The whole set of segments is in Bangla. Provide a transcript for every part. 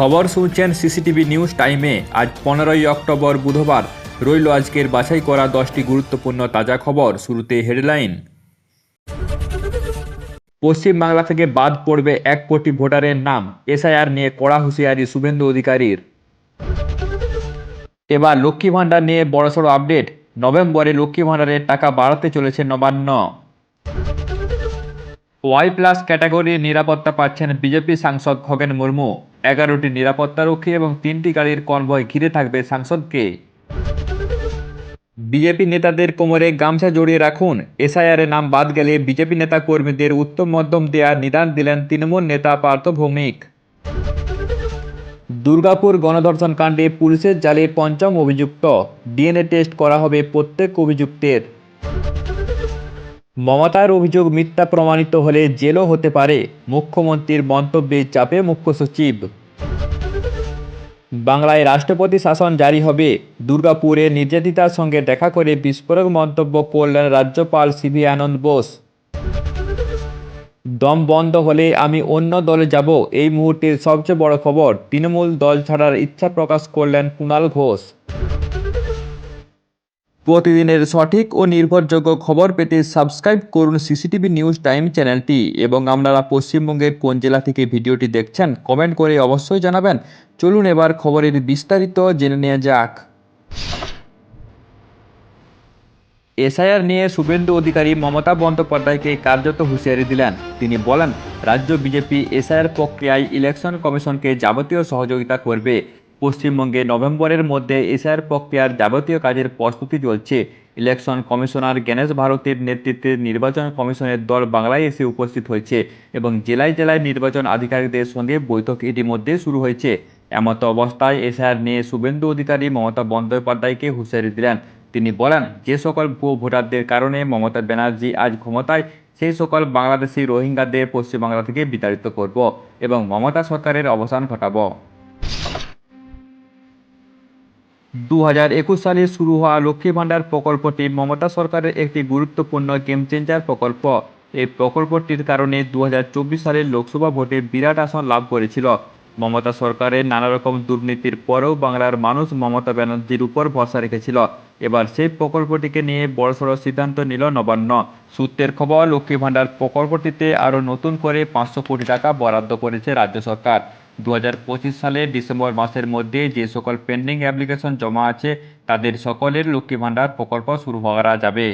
খবর শুনছেন সিসিটিভি নিউজ টাইমে। আজ পনেরোই অক্টোবর বুধবার রইল আজকের বাছাই করা দশটি গুরুত্বপূর্ণ তাজা খবর, শুরুতে হেডলাইন। পশ্চিমবাংলা থেকে বাদ পড়বে এক কোটি ভোটারের নাম, এসআইআর নিয়ে কড়া হুঁশিয়ারি শুভেন্দু অধিকারীর। এবার লক্ষ্মী ভাণ্ডার নিয়ে বড়সড় আপডেট, নভেম্বরে লক্ষ্মী ভাণ্ডারের টাকা বাড়াতে চলেছে নবান্ন। ওয়াই প্লাস ক্যাটাগরির নিরাপত্তা পাচ্ছেন বিজেপি সাংসদ খগেন মুর্মু। এগারোটি নিরাপত্তারক্ষী এবং তিনটি গাড়ির কনভয় ঘিরে থাকবে সাংসদকে। বিজেপি নেতাদের কোমরে গামছা জড়িয়ে রাখুন এসআইআর নাম বাদ গেলে বিজেপি নেতা কর্মীদের উত্তম মধ্যম দেওয়ার নিদান দিলেন তৃণমূল নেতা পার্থ ভৌমিক। দুর্গাপুর গণধর্ষণ কাণ্ডে পুলিশের জালে পঞ্চম অভিযুক্ত। ডিএনএ টেস্ট করা হবে প্রত্যেক অভিযুক্তের। মমতার অভিযোগ মিথ্যা প্রমাণিত হলে জেলও হতে পারে, মুখ্যমন্ত্রীর মন্তব্যে চাপে মুখ্য সচিব। বাংলায় রাষ্ট্রপতি শাসন জারি হবে, দুর্গাপুরে নির্যাতিতার সঙ্গে দেখা করে বিস্ফোরক মন্তব্য করলেন রাজ্যপাল সিভি আনন্দ বোস। দম বন্ধ হলে আমি অন্য দলে যাব, এই মুহূর্তের সবচেয়ে বড় খবর, তৃণমূল দল ছাড়ার ইচ্ছা প্রকাশ করলেন কুণাল ঘোষ। প্রতিদিনের সঠিক ও নির্ভরযোগ্য খবর পেতে সাবস্ক্রাইব করুন সিসিটিভি নিউজ টাইম চ্যানেলটি। এবং আপনারা পশ্চিমবঙ্গের কোন জেলা থেকে ভিডিওটি দেখছেন, কমেন্ট করে অবশ্যই জানাবেন। চলুন এবার খবরের বিস্তারিত জেনে নেওয়া যাক। এসআইআর নিয়ে শুভেন্দু অধিকারী মমতা বন্দ্যোপাধ্যায়কে কার্যত হুঁশিয়ারি দিলেন। তিনি বলেন, রাজ্য বিজেপি এসআইআর প্রক্রিয়ায় ইলেকশন কমিশনকে যাবতীয় সহযোগিতা করবে। পশ্চিমবঙ্গে নভেম্বরের মধ্যে এসআইআর প্রক্রিয়ার যাবতীয় কাজের প্রস্তুতি চলছে। ইলেকশন কমিশনার গণেশ ভারতীর নেতৃত্বে নির্বাচন কমিশনের দল বাংলায় এসে উপস্থিত হয়েছে এবং জেলায় জেলায় নির্বাচন আধিকারিকদের সঙ্গে বৈঠক ইতিমধ্যে শুরু হয়েছে। এমত অবস্থায় এসআইআর নিয়ে শুভেন্দু অধিকারী মমতা বন্দ্যোপাধ্যায়কে হুঁশিয়ারি দিলেন। তিনি বলেন, যে সকল ভুয়ো ভোটারদের কারণে মমতা ব্যানার্জি আজ ক্ষমতায়, সেই সকল বাংলাদেশি রোহিঙ্গাদের পশ্চিমবাংলা থেকে বিতাড়িত করব এবং মমতা সরকারের অবসান ঘটাবো। দু হাজার একুশ সালে শুরু হওয়া লক্ষ্মী ভাণ্ডার প্রকল্পটি মমতা সরকারের একটি গুরুত্বপূর্ণ গেম চেঞ্জার প্রকল্প। এই প্রকল্পটির কারণে দু হাজার চব্বিশ সালের লোকসভা ভোটে বিরাট আসন লাভ করেছিল। মমতা সরকারের নানা রকম দুর্নীতির পরেও বাংলার মানুষ মমতা ব্যানার্জির উপর ভরসা রেখেছিল। এবার সেই প্রকল্পটিকে নিয়ে বড়সড় সিদ্ধান্ত নিল নবান্ন। সূত্রের খবর, লক্ষ্মী ভাণ্ডার প্রকল্পটিতে আরও নতুন করে পাঁচশো কোটি টাকা বরাদ্দ করেছে রাজ্য সরকার। দু সালের ডিসেম্বর মাসের মধ্যে যে সকল পেন্ডিং অ্যাপ্লিকেশন জমা আছে, তাদের সকলের লক্ষ্মী ভাণ্ডার প্রকল্প শুরু করা যাবে।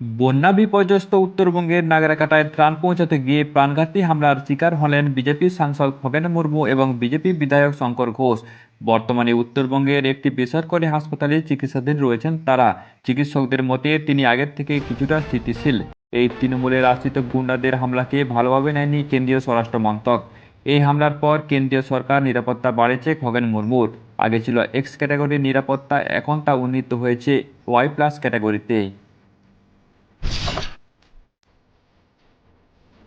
বন্যা বিপর্যস্ত উত্তরবঙ্গের নাগরাকাটায় ত্রাণ পৌঁছাতে গিয়ে প্রাণঘাতী হামলার শিকার হলেন বিজেপি সাংসদ খগেন মুর্মু এবং বিজেপি বিধায়ক শঙ্কর ঘোষ। বর্তমানে উত্তরবঙ্গের একটি বেসরকারি হাসপাতালে চিকিৎসাধীন রয়েছেন তারা। চিকিৎসকদের মতে, তিনি আগের থেকে কিছুটা স্থিতিশীল। এই তৃণমূলের আশ্রিত গুন্ডাদের হামলাকে ভালোভাবে নেয়নি কেন্দ্রীয় স্বরাষ্ট্র মন্ত্রক। এই হামলার পর কেন্দ্রীয় সরকার নিরাপত্তা বাড়েছে খগেন মুর্মুর। আগে ছিল এক্স ক্যাটাগরির নিরাপত্তা, এখন তা উন্নীত হয়েছে ওয়াই প্লাস ক্যাটাগরিতে।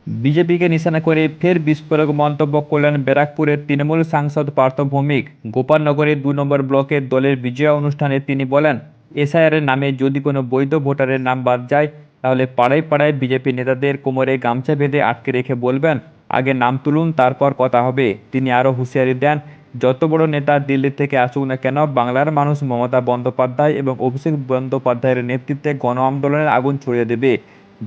বিজেপিকে নিশানা করে ফের বিস্ফোরক মন্তব্য করলেন ব্যারাকপুরের তৃণমূল সাংসদ পার্থ ভৌমিক। গোপালনগরের দু নম্বর ব্লকের দলের বিজয়া অনুষ্ঠানে তিনি বলেন এসআইআরের নামে যদি কোনো বৈধ ভোটারের নাম বাদ যায় তাহলে পাড়ায় পাড়ায় বিজেপি নেতাদের কোমরে গামছা বেঁধে আটকে রেখে বলবেন, আগে নাম তুলুন, তারপর কথা হবে। তিনি আরও হুঁশিয়ারি দেন, যত বড় নেতা দিল্লি থেকে আসুক না কেন, বাংলার মানুষ মমতা বন্দ্যোপাধ্যায় এবং অভিষেক বন্দ্যোপাধ্যায়ের নেতৃত্বে গণ আন্দোলনের আগুন ছড়িয়ে দেবে।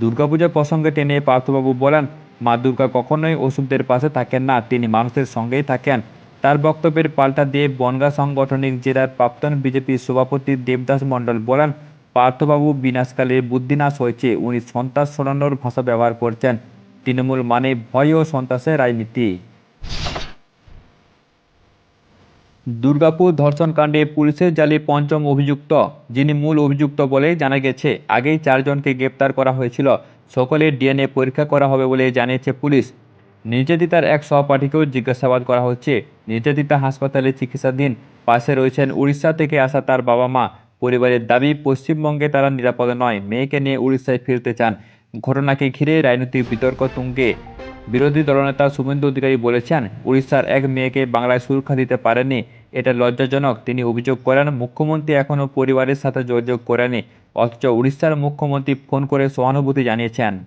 দুর্গাপূজা প্রসঙ্গে টেনে পার্থবাবু বলেন, মা দুর্গা কখনোই ওষুধদের পাশে থাকেন না, তিনি মানুষের সঙ্গেই থাকেন। তার বক্তব্যের পাল্টা দিয়ে বনগা সাংগঠনিক জেলার প্রাক্তন বিজেপি সভাপতি দেবদাস মণ্ডল বলেন পার্থবাবু বিনাশকালে বুদ্ধিনাশ হয়েছে, উনি সন্ত্রাস ছড়ানোর ভাষা ব্যবহার করছেন। তৃণমূল মানে ভয় ও সন্ত্রাসের রাজনীতি। দুর্গাপুর ধর্ষণ কাণ্ডে পুলিশের জালে পঞ্চম অভিযুক্ত, যিনি মূল অভিযুক্ত বলে জানা গেছে। আগেই চারজনকে গ্রেপ্তার করা হয়েছিল। সকলের ডিএনএ পরীক্ষা করা হবে বলে জানিয়েছে পুলিশ। নির্যাতিতার এক সহপাঠীকেও জিজ্ঞাসাবাদ করা হচ্ছে। নির্যাতিতা হাসপাতালে চিকিৎসাধীন, পাশে রয়েছেন উড়িষ্যা থেকে আসা তার বাবা মা পরিবারের দাবি, পশ্চিমবঙ্গে তারা নিরাপদে নয়। মেয়েকে নিয়ে উড়িষ্যায় ফিরতে চান। ঘটনাকে ঘিরে রাজনৈতিক বিতর্ক তুঙ্গে। বিরোধী দলনেতা শুভেন্দু অধিকারী বলেছেন, উড়িষ্যার এক মেয়েকে বাংলায় সুরক্ষা দিতে পারেনি। এটা লজ্জাজনক। তিনি অভিযোগ করেন, মুখ্যমন্ত্রী এখনও পরিবারের সাথে যোগাযোগ করেনি। অথচ উড়িষ্যার মুখ্যমন্ত্রী ফোন করে সহানুভূতি জানিয়েছেন।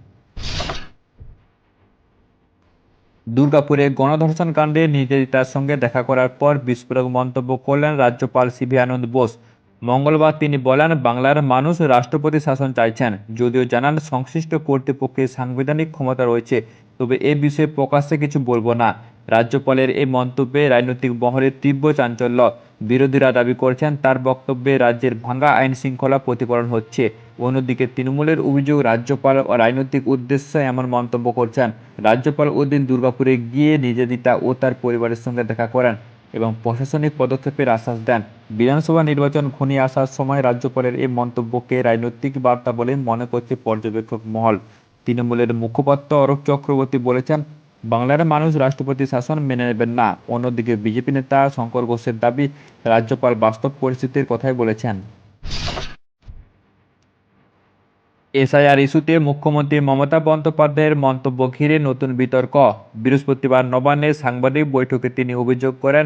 দুর্গাপুরে গণধর্ষণ কাণ্ডে নির্যাতিতার সঙ্গে দেখা করার পর বিস্ফোরক মন্তব্য করলেন রাজ্যপাল সিভি আনন্দ বোস। মঙ্গলবার তিনি বলেন, বাংলার মানুষ রাষ্ট্রপতি শাসন চাইছেন, যদিও জানান সংশ্লিষ্ট কর্তৃপক্ষের সাংবিধানিক ক্ষমতা রয়েছে, তবে এ বিষয়ে প্রকাশ্যে কিছু বলব না। রাজ্যপালের এই মন্তব্যে রাজনৈতিক মহলে তীব্র চাঞ্চল্য। বিরোধীরা দাবি করছেন, তার বক্তব্যে রাজ্যের ভাঙা আইন শৃঙ্খলা প্রতিফলন হচ্ছে। অন্যদিকে তৃণমূলের অভিযোগ, রাজ্যপাল ও রাজনৈতিক উদ্দেশ্যে এমন মন্তব্য করছেন। রাজ্যপাল ওদিন দুর্গাপুরে গিয়ে নিবেদিতা ও তার পরিবারের সঙ্গে দেখা করেন। এবং প্রশাসনিক পদক্ষেপের আশ্বাস দেন। বিধানসভা নির্বাচন ঘনিয়ে আসার সময় রাজ্যপালের এই মন্তব্যকে রাজনৈতিক বার্তা বলে মনে করছে পর্যবেক্ষক মহল। তৃণমূলের মুখপাত্র অরূপ চক্রবর্তী বলেছেন, বাংলার মানুষ রাষ্ট্রপতি শাসন মেনে নেবেন না। অন্যদিকে বিজেপি নেতা শঙ্কর ঘোষের দাবি, রাজ্যপাল বাস্তব পরিস্থিতির কথাই বলেছেন। এসআইআর ইস্যুতে মুখ্যমন্ত্রী মমতা বন্দ্যোপাধ্যায়ের মন্তব্য ঘিরে নতুন বিতর্ক। বৃহস্পতিবার নবান্নে সাংবাদিক বৈঠকে তিনি অভিযোগ করেন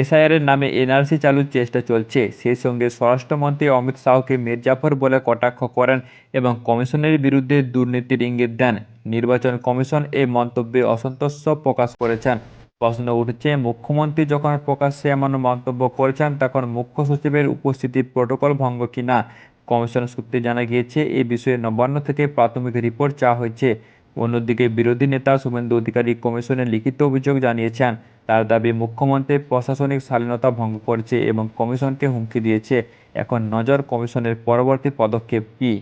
এসআইআরের নামে এনআরসি চালুর চেষ্টা চলছে। সেই সঙ্গে স্বরাষ্ট্রমন্ত্রী অমিত শাহকে মির্জাফর বলে কটাক্ষ করেন এবং কমিশনের বিরুদ্ধে দুর্নীতির ইঙ্গিত দেন। নির্বাচন কমিশন এই মন্তব্যে অসন্তোষ প্রকাশ করেছেন। প্রশ্ন উঠছে, মুখ্যমন্ত্রী যখন প্রকাশ্যে এমন মন্তব্য করেছেন, তখন মুখ্য সচিবের উপস্থিতি প্রোটোকল ভঙ্গ কিনা? কমিশন সূত্রে জানা গিয়েছে, এ বিষয়ে নবান্ন থেকে প্রাথমিক রিপোর্ট চাওয়া হয়েছে। অন্যদিকে বিরোধী নেতা শুভেন্দু অধিকারী কমিশনের লিখিত অভিযোগ জানিয়েছেন, তার দাবি মুখ্যমন্ত্রী প্রশাসনিক স্বাধীনতা ভঙ্গ করছে এবং কমিশনকে হুমকি দিয়েছে। এখন নজর কমিশনের পরবর্তী পদক্ষেপ কী?